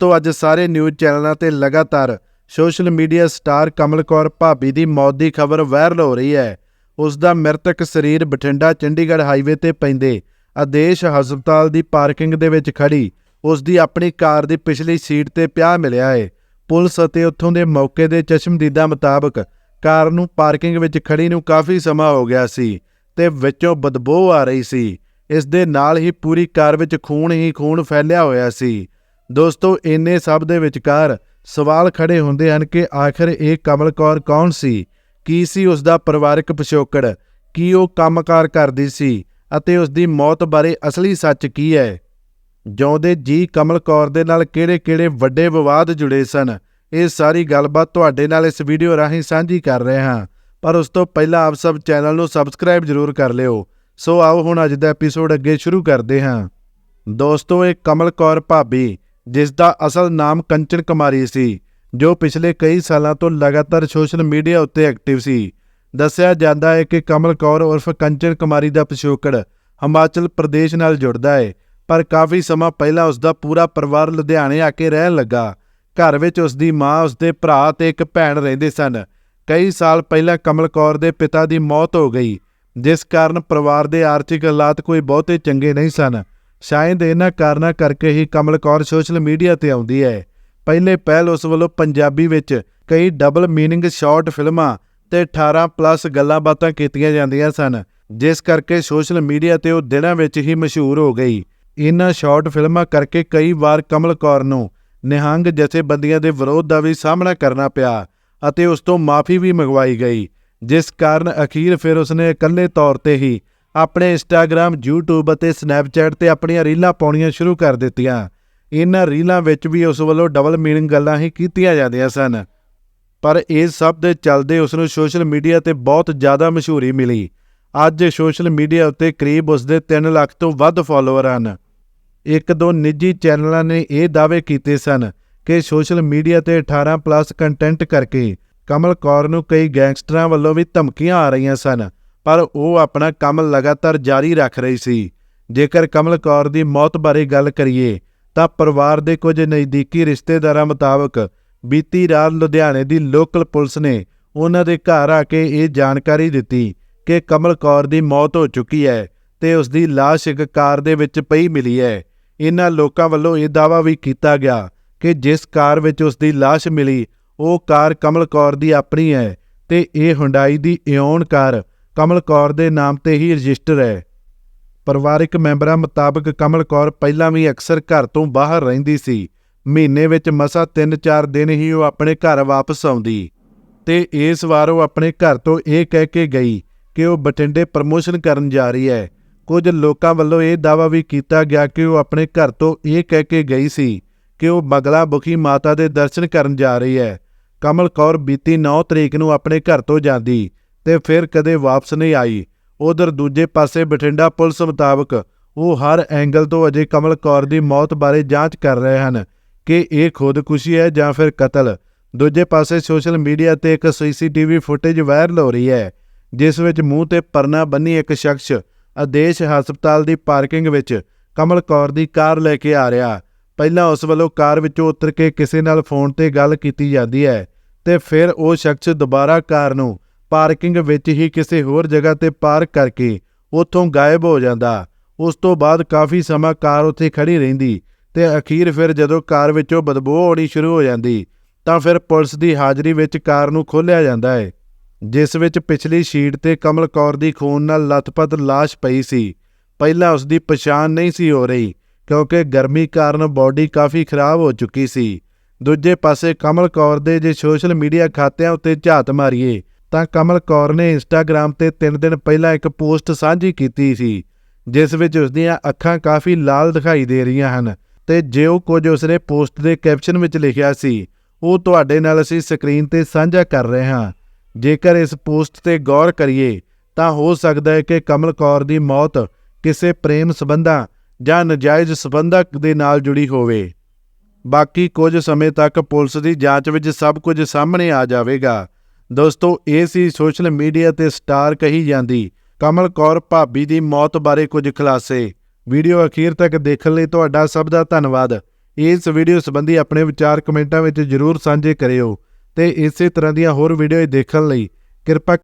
ਦੋਸਤੋ, ਅੱਜ ਸਾਰੇ ਨਿਊਜ਼ ਚੈਨਲਾਂ ਤੇ ਲਗਾਤਾਰ social media star Kamal Kaur ਭਾਬੀ ਦੀ ਮੌਤ ਦੀ ਖਬਰ ਵਾਇਰਲ ਹੋ ਰਹੀ ਹੈ। ਉਸ ਦਾ ਮ੍ਰਿਤਕ ਸਰੀਰ ਬਠਿੰਡਾ, ਚੰਡੀਗੜ੍ਹ ਹਾਈਵੇ ਤੇ ਪੈਂਦੇ ਆਦੇਸ਼ ਹਸਪਤਾਲ ਦੀ ਪਾਰਕਿੰਗ ਦੇ ਵਿੱਚ ਖੜੀ ਉਸ ਦੀ ਆਪਣੀ ਕਾਰ ਦੀ ਪਿਛਲੀ ਸੀਟ ਤੇ ਪਿਆ ਮਿਲਿਆ ਹੈ। ਪੁਲਿਸ ਅਤੇ ਉੱਥੋਂ ਦੇ ਮੌਕੇ ਦੇ ਚਸ਼ਮਦੀਦਾਂ ਮੁਤਾਬਕ ਕਾਰ ਨੂੰ ਪਾਰਕਿੰਗ ਵਿੱਚ ਖੜੀ ਨੂੰ ਕਾਫੀ ਸਮਾਂ ਹੋ ਗਿਆ ਸੀ ਤੇ ਵਿੱਚੋਂ ਬਦਬੂ ਆ ਰਹੀ ਸੀ। ਇਸ ਦੇ ਨਾਲ ਹੀ ਪੂਰੀ ਕਾਰ ਵਿੱਚ ਖੂਨ ਹੀ ਖੂਨ ਫੈਲਿਆ ਹੋਇਆ ਸੀ। ਦੋਸਤੋ, ਇੰਨੇ ਸਭ ਦੇ ਵਿਚਕਾਰ ਸਵਾਲ ਖੜੇ ਹੁੰਦੇ ਹਨ ਕਿ ਆਖਰ ਇਹ ਕਮਲ ਕੌਰ ਕੌਣ ਸੀ? ਕੀ ਸੀ ਉਸ ਦਾ ਪਰਿਵਾਰਕ ਪਿਛੋਕੜ? ਕੀ ਉਹ ਕੰਮਕਾਰ ਕਰਦੀ ਸੀ? ਅਤੇ ਉਸ ਦੀ ਮੌਤ ਬਾਰੇ ਅਸਲੀ ਸੱਚ ਕੀ ਹੈ? ਜਿਉਂਦੇ ਜੀ ਕਮਲ ਕੌਰ ਦੇ ਨਾਲ ਕਿਹੜੇ-ਕਿਹੜੇ ਵੱਡੇ ਵਿਵਾਦ ਜੁੜੇ ਸਨ? ਇਹ ਸਾਰੀ ਗੱਲਬਾਤ ਤੁਹਾਡੇ ਨਾਲ ਇਸ ਵੀਡੀਓ ਰਾਹੀਂ ਸਾਂਝੀ ਕਰ ਰਹੇ ਹਾਂ। ਪਰ ਉਸ ਤੋਂ ਪਹਿਲਾਂ ਆਪ ਸਭ ਚੈਨਲ ਨੂੰ ਸਬਸਕ੍ਰਾਈਬ ਜ਼ਰੂਰ ਕਰ ਲਿਓ। ਸੋ ਆਓ ਹੁਣ ਅੱਜ ਦਾ ਐਪੀਸੋਡ ਅੱਗੇ ਸ਼ੁਰੂ ਕਰਦੇ ਹਾਂ। ਦੋਸਤੋ, ਇਹ ਕਮਲ ਕੌਰ ਭਾਬੀ ਜਿਸ ਦਾ ਅਸਲ ਨਾਮ ਕੰਚਨ ਕੁਮਾਰੀ ਸੀ, ਜੋ ਪਿਛਲੇ ਕਈ ਸਾਲਾਂ ਤੋਂ ਲਗਾਤਾਰ ਸੋਸ਼ਲ ਮੀਡੀਆ ਉੱਤੇ ਐਕਟਿਵ ਸੀ। ਦੱਸਿਆ ਜਾਂਦਾ ਹੈ ਕਿ ਕਮਲ ਕੌਰ ਉਰਫ ਕੰਚਨ ਕੁਮਾਰੀ ਦਾ ਪਿਛੋਕੜ ਹਿਮਾਚਲ ਪ੍ਰਦੇਸ਼ ਨਾਲ ਜੁੜਦਾ ਹੈ, ਪਰ ਕਾਫੀ ਸਮਾਂ ਪਹਿਲਾਂ ਉਸ ਦਾ ਪੂਰਾ ਪਰਿਵਾਰ ਲੁਧਿਆਣੇ ਆ ਕੇ ਰਹਿਣ ਲੱਗਾ। ਘਰ ਵਿੱਚ ਉਸ ਦੀ ਮਾਂ ਉਸ ਦੇ ਭਰਾ ਤੇ ਇੱਕ ਭੈਣ ਰਹਿੰਦੇ ਸਨ। ਕਈ ਸਾਲ ਪਹਿਲਾਂ ਕਮਲ ਕੌਰ ਦੇ ਪਿਤਾ ਦੀ ਮੌਤ ਹੋ ਗਈ, ਜਿਸ ਕਾਰਨ ਪਰਿਵਾਰ ਦੇ ਆਰਥਿਕ ਹਾਲਾਤ ਕੋਈ ਬਹੁਤੇ ਚੰਗੇ ਨਹੀਂ ਸਨ। ਸ਼ਾਇਦ ਇਹਨਾਂ ਕਾਰਨਾਂ ਕਰਕੇ ਹੀ ਕਮਲ ਕੌਰ ਸੋਸ਼ਲ ਮੀਡੀਆ ਤੇ ਆਉਂਦੀ ਹੈ। ਪਹਿਲੇ ਪਹਿਲ ਉਸ ਵੱਲੋਂ ਪੰਜਾਬੀ ਵਿੱਚ ਕਈ ਡਬਲ ਮੀਨਿੰਗ ਸ਼ਾਰਟ ਫਿਲਮਾਂ ਤੇ 18 ਪਲੱਸ ਗੱਲਾਂ ਬਾਤਾਂ ਕੀਤੀਆਂ ਜਾਂਦੀਆਂ ਸਨ, ਜਿਸ ਕਰਕੇ ਸੋਸ਼ਲ ਮੀਡੀਆ ਤੇ ਉਹ ਦਿਨਾਂ ਵਿੱਚ ਹੀ ਮਸ਼ਹੂਰ ਹੋ ਗਈ। ਇਹਨਾਂ ਸ਼ਾਰਟ ਫਿਲਮਾਂ ਕਰਕੇ ਕਈ ਵਾਰ ਕਮਲ ਕੌਰ ਨੂੰ ਨਿਹੰਗ ਜਥੇਬੰਦੀਆਂ ਦੇ ਵਿਰੋਧ ਦਾ ਵੀ ਸਾਹਮਣਾ ਕਰਨਾ ਪਿਆ ਅਤੇ ਉਸ ਤੋਂ ਮਾਫੀ ਵੀ ਮੰਗਵਾਈ ਗਈ, ਜਿਸ ਕਾਰਨ ਅਖੀਰ ਫਿਰ ਉਸਨੇ ਇਕੱਲੇ ਤੌਰ ਤੇ ਹੀ ਆਪਣੇ ਇੰਸਟਾਗ੍ਰam YouTube ਅਤੇ ਸਨੈਪਚੈਟ ਤੇ ਆਪਣੀਆਂ ਰੀਲਾਂ ਪਾਉਣੀਆਂ ਸ਼ੁਰੂ ਕਰ ਦਿੱਤੀਆਂ। ਇਹਨਾਂ ਰੀਲਾਂ ਵਿੱਚ ਵੀ ਉਸ ਵੱਲੋਂ ਡਬਲ ਮੀਨਿੰਗ ਗੱਲਾਂ ਹੀ ਕੀਤੀਆਂ ਜਾਂਦੀਆਂ ਸਨ। ਪਰ ਇਹ ਸਭ ਦੇ ਚੱਲਦੇ ਉਸ ਨੂੰ ਸੋਸ਼ਲ ਮੀਡੀਆ ਤੇ ਬਹੁਤ ਜ਼ਿਆਦਾ ਮਸ਼ਹੂਰੀ ਮਿਲੀ। ਅੱਜ ਸੋਸ਼ਲ ਮੀਡੀਆ ਉੱਤੇ ਕਰੀਬ ਉਸ ਦੇ 3 ਲੱਖ ਤੋਂ ਵੱਧ ਫਾਲੋਅਰ ਹਨ। ਇੱਕ ਦੋ ਨਿੱਜੀ ਚੈਨਲਾਂ ਨੇ ਇਹ ਦਾਅਵੇ ਕੀਤੇ ਸਨ ਕਿ ਸੋਸ਼ਲ ਮੀਡੀਆ ਤੇ 18 ਪਲੱਸ ਕੰਟੈਂਟ ਕਰਕੇ ਕਮਲ ਕੌਰ ਨੂੰ ਕਈ ਗੈਂਗਸਟਰਾਂ ਵੱਲੋਂ ਵੀ ਧਮਕੀਆਂ ਆ ਰਹੀਆਂ ਸਨ। ਪਰ ਉਹ ਆਪਣਾ ਕੰਮ ਲਗਾਤਾਰ ਜਾਰੀ ਰੱਖ ਰਹੀ ਸੀ। ਜੇਕਰ ਕਮਲ ਕੌਰ ਦੀ ਮੌਤ ਬਾਰੇ ਗੱਲ ਕਰੀਏ, ਤਾਂ ਪਰਿਵਾਰ ਦੇ ਕੁਝ ਨਜ਼ਦੀਕੀ ਰਿਸ਼ਤੇਦਾਰਾਂ ਮੁਤਾਬਕ ਬੀਤੀ ਰਾਤ ਲੁਧਿਆਣੇ ਦੀ ਲੋਕਲ ਪੁਲਿਸ ਨੇ ਉਹਨਾਂ ਦੇ ਘਰ ਆ ਕੇ ਇਹ ਜਾਣਕਾਰੀ ਦਿੱਤੀ ਕਿ ਕਮਲ ਕੌਰ ਦੀ ਮੌਤ ਹੋ ਚੁੱਕੀ ਹੈ ਤੇ ਉਸ ਦੀ ਲਾਸ਼ ਇੱਕ ਕਾਰ ਦੇ ਵਿੱਚ ਪਈ ਮਿਲੀ ਹੈ। ਇਹਨਾਂ ਲੋਕਾਂ ਵੱਲੋਂ ਇਹ ਦਾਅਵਾ ਵੀ ਕੀਤਾ ਗਿਆ ਕਿ ਜਿਸ ਕਾਰ ਵਿੱਚ ਉਸ ਦੀ ਲਾਸ਼ ਮਿਲੀ, ਉਹ ਕਾਰ ਕਮਲ ਕੌਰ ਦੀ ਆਪਣੀ ਹੈ ਤੇ ਇਹ ਹੁੰਡਾਈ ਦੀ ਇਓਨ ਕਾਰ ਕਮਲ ਕੌਰ ਦੇ ਨਾਮ ਤੇ ਹੀ ਰਜਿਸਟਰ ਹੈ। ਪਰਿਵਾਰਿਕ ਮੈਂਬਰਾਂ ਮੁਤਾਬਕ ਕਮਲ ਕੌਰ ਪਹਿਲਾਂ ਵੀ ਅਕਸਰ ਘਰ ਤੋਂ ਬਾਹਰ ਰਹਿੰਦੀ ਸੀ। ਮਹੀਨੇ ਵਿੱਚ ਮਸਾ 3-4 ਦਿਨ ਹੀ ਉਹ ਆਪਣੇ ਘਰ ਵਾਪਸ ਆਉਂਦੀ। ਤੇ ਇਸ ਵਾਰ ਉਹ ਆਪਣੇ ਘਰ ਤੋਂ ਇਹ ਕਹਿ ਕੇ ਗਈ ਕਿ ਉਹ ਬਠਿੰਡੇ ਪ੍ਰਮੋਸ਼ਨ ਕਰਨ ਜਾ ਰਹੀ ਹੈ। ਕੁਝ ਲੋਕਾਂ ਵੱਲੋਂ ਇਹ ਦਾਅਵਾ ਵੀ ਕੀਤਾ ਗਿਆ ਕਿ ਉਹ ਆਪਣੇ ਘਰ ਤੋਂ ਇਹ ਕਹਿ ਕੇ ਗਈ ਸੀ ਕਿ ਉਹ ਬਗਲਾ ਬੁਖੀ ਮਾਤਾ ਦੇ ਦਰਸ਼ਨ ਕਰਨ ਜਾ ਰਹੀ ਹੈ। ਕਮਲ ਕੌਰ ਬੀਤੀ 9 ਤਰੀਕ ਨੂੰ ਆਪਣੇ ਘਰ ਤੋਂ ਜਾਂਦੀ ਤੇ ਫਿਰ ਕਦੇ ਵਾਪਸ ਨਹੀਂ ਆਈ। ਉਧਰ ਦੂਜੇ ਪਾਸੇ ਬਠਿੰਡਾ ਪੁਲਿਸ ਮੁਤਾਬਕ ਉਹ ਹਰ ਐਂਗਲ ਤੋਂ ਅਜੇ ਕਮਲ ਕੌਰ ਦੀ ਮੌਤ ਬਾਰੇ ਜਾਂਚ ਕਰ ਰਹੇ ਹਨ ਕਿ ਇਹ ਖੁਦਕੁਸ਼ੀ ਹੈ ਜਾਂ ਫਿਰ ਕਤਲ। ਦੂਜੇ ਪਾਸੇ ਸੋਸ਼ਲ ਮੀਡੀਆ ਤੇ ਇੱਕ ਸੀਸੀਟੀਵੀ ਫੁਟੇਜ ਵਾਇਰਲ ਹੋ ਰਹੀ ਹੈ, ਜਿਸ ਵਿੱਚ ਮੂੰਹ ਤੇ ਪਰਨਾ ਬੰਨੀ ਇੱਕ ਸ਼ਖਸ ਆਦੇਸ਼ ਹਸਪਤਾਲ ਦੀ ਪਾਰਕਿੰਗ ਵਿੱਚ ਕਮਲ ਕੌਰ ਦੀ ਕਾਰ ਲੈ ਕੇ ਆ ਰਿਹਾ। ਪਹਿਲਾਂ ਉਸ ਵੱਲੋਂ ਕਾਰ ਵਿੱਚੋਂ ਉਤਰ ਕੇ ਕਿਸੇ ਨਾਲ ਫੋਨ ਤੇ ਗੱਲ ਕੀਤੀ ਜਾਂਦੀ ਹੈ ਤੇ ਫਿਰ ਉਹ ਸ਼ਖਸ ਦੁਬਾਰਾ ਕਾਰ ਨੂੰ ਪਾਰਕਿੰਗ ਵਿੱਚ ਹੀ ਕਿਸੇ ਹੋਰ ਜਗ੍ਹਾ ਤੇ ਪਾਰਕ ਕਰਕੇ ਉੱਥੋਂ ਗਾਇਬ ਹੋ ਜਾਂਦਾ। ਉਸ ਤੋਂ ਬਾਅਦ ਕਾਫੀ ਸਮਾਂ ਕਾਰ ਉੱਥੇ ਖੜੀ ਰਹਿੰਦੀ ਤੇ ਅਖੀਰ ਫਿਰ ਜਦੋਂ ਕਾਰ ਵਿੱਚੋਂ ਬਦਬੂ ਆਉਣੀ ਸ਼ੁਰੂ ਹੋ ਜਾਂਦੀ, ਤਾਂ ਫਿਰ ਪੁਲਿਸ ਦੀ ਹਾਜ਼ਰੀ ਵਿੱਚ ਕਾਰ ਨੂੰ ਖੋਲ੍ਹਿਆ ਜਾਂਦਾ ਹੈ, ਜਿਸ ਵਿੱਚ ਪਿਛਲੀ ਸ਼ੀਟ ਤੇ ਕਮਲ ਕੌਰ ਦੀ ਖੂਨ ਨਾਲ ਲਥਪਥ ਲਾਸ਼ ਪਈ ਸੀ। ਪਹਿਲਾਂ ਉਸ ਦੀ ਪਛਾਣ ਨਹੀਂ ਸੀ ਹੋ ਰਹੀ, ਕਿਉਂਕਿ ਗਰਮੀ ਕਾਰਨ ਬਾਡੀ ਕਾਫੀ ਖਰਾਬ ਹੋ ਚੁੱਕੀ ਸੀ। ਦੂਜੇ ਪਾਸੇ ਕਮਲ ਕੌਰ ਦੇ ਜੇ ਸੋਸ਼ਲ ਮੀਡੀਆ ਖਾਤਿਆਂ ਉੱਤੇ ਝਾਤ ਮਾਰੀਏ ਤਾਂ ਕਮਲ ਕੌਰ ਨੇ ਇੰਸਟਾਗ੍ਰam ਤੇ 3 ਦਿਨ ਪਹਿਲਾਂ ਇੱਕ ਪੋਸਟ ਸਾਂਝੀ ਕੀਤੀ ਸੀ, ਜਿਸ ਵਿੱਚ ਉਸ ਦੀਆਂ ਅੱਖਾਂ ਕਾਫੀ ਲਾਲ ਦਿਖਾਈ ਦੇ ਰਹੀਆਂ ਹਨ ਤੇ ਜੋ ਕੁਝ ਉਸਨੇ ਪੋਸਟ ਦੇ ਕੈਪਸ਼ਨ ਵਿੱਚ ਲਿਖਿਆ ਸੀ, ਉਹ ਤੁਹਾਡੇ ਨਾਲ ਅਸੀਂ ਸਕਰੀਨ ਤੇ ਸਾਂਝਾ ਕਰ ਰਹੇ ਹਾਂ। ਜੇਕਰ ਇਸ ਪੋਸਟ ਤੇ ਗੌਰ ਕਰੀਏ, ਤਾਂ ਹੋ ਸਕਦਾ ਹੈ ਕਿ ਕਮਲ ਕੌਰ ਦੀ ਮੌਤ ਕਿਸੇ ਪ੍ਰੇਮ ਸਬੰਧਾਂ ਜਾਂ ਨਜਾਇਜ਼ ਸਬੰਧਾਂ ਦੇ ਨਾਲ ਜੁੜੀ ਹੋਵੇ। ਬਾਕੀ ਕੁਝ ਸਮੇਂ ਤੱਕ ਪੁਲਿਸ ਦੀ ਜਾਂਚ ਵਿੱਚ ਸਭ ਕੁਝ ਸਾਹਮਣੇ ਆ ਜਾਵੇਗਾ। ਦੋਸਤੋ, ਇਹ ਸੀ ਸੋਸ਼ਲ ਮੀਡੀਆ ਤੇ ਸਟਾਰ ਕਹੀ ਜਾਂਦੀ, ਕਮਲ ਕੌਰ ਭਾਬੀ ਦੀ ਮੌਤ ਬਾਰੇ ਕੁਝ ਖੁਲਾਸੇ। ਵੀਡੀਓ ਅਖੀਰ ਤੱਕ ਦੇਖਣ ਲਈ ਤੁਹਾਡਾ ਸਭ ਦਾ ਧੰਨਵਾਦ। ਇਸ ਵੀਡੀਓ ਸੰਬੰਧੀ ਆਪਣੇ ਵਿਚਾਰ ਕਮੈਂਟਾਂ ਵਿੱਚ ਜ਼ਰੂਰ ਸਾਂਝੇ ਕਰਿਓ ਤੇ ਇਸੇ ਤਰ੍ਹਾਂ ਦੀਆਂ ਹੋਰ ਵੀਡੀਓ ਦੇਖਣ ਲਈ ਕਿਰਪਾ